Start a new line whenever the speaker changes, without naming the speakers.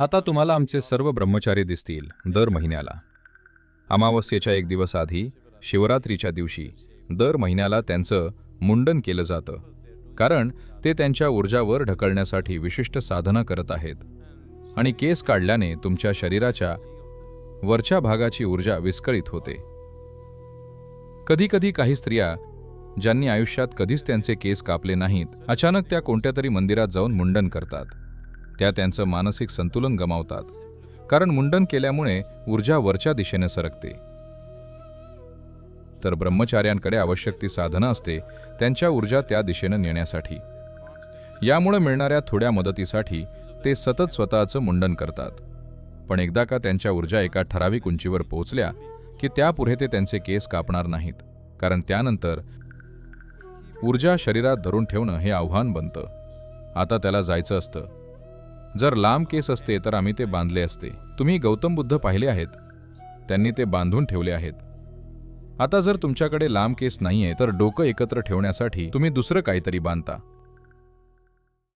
आता तुम्हाला आमचे सर्व ब्रह्मचारी दिसतील दर महिन्याला. अमावस्येच्या एक दिवस आधी शिवरात्रीच्या दिवशी दर महिन्याला त्यांचं मुंडन केलं जातं. कारण ते त्यांच्या ऊर्जावर ढकलण्यासाठी विशिष्ट साधना करत आहेत. आणि केस काढल्याने तुमच्या शरीराच्या वरच्या भागाची ऊर्जा विस्कळीत होते. कधीकधी काही स्त्रिया ज्यांनी आयुष्यात कधीच त्यांचे केस कापले नाहीत अचानक त्या कोणत्या तरी मंदिरात जाऊन मुंडन करतात. त्या त्यांचं मानसिक संतुलन गमावतात. कारण मुंडन केल्यामुळे ऊर्जा वरच्या दिशेने सरकते. तर ब्रह्मचार्यांकडे आवश्यक ती साधनं असते त्यांच्या ऊर्जा त्या दिशेने नेण्यासाठी. यामुळे मिळणाऱ्या थोड्या मदतीसाठी ते सतत स्वतःचं मुंडन करतात. पण एकदा का त्यांच्या ऊर्जा एका ठराविक उंचीवर पोहोचल्या की त्यापुढे ते त्यांचे केस कापणार नाहीत. कारण त्यानंतर ऊर्जा शरीरात धरून ठेवणं हे आव्हान बनतं. आता त्याला जायचं असतं. जर लांब केस असते तर आम्ही ते बांधले असते. तुम्ही गौतम बुद्ध पाहिले आहेत. त्यांनी ते बांधून ठेवले आहेत. आता जर तुमच्याकडे लांब केस नाहीये तर डोकं एकत्र ठेवण्यासाठी तुम्ही दुसरं काहीतरी बांधता.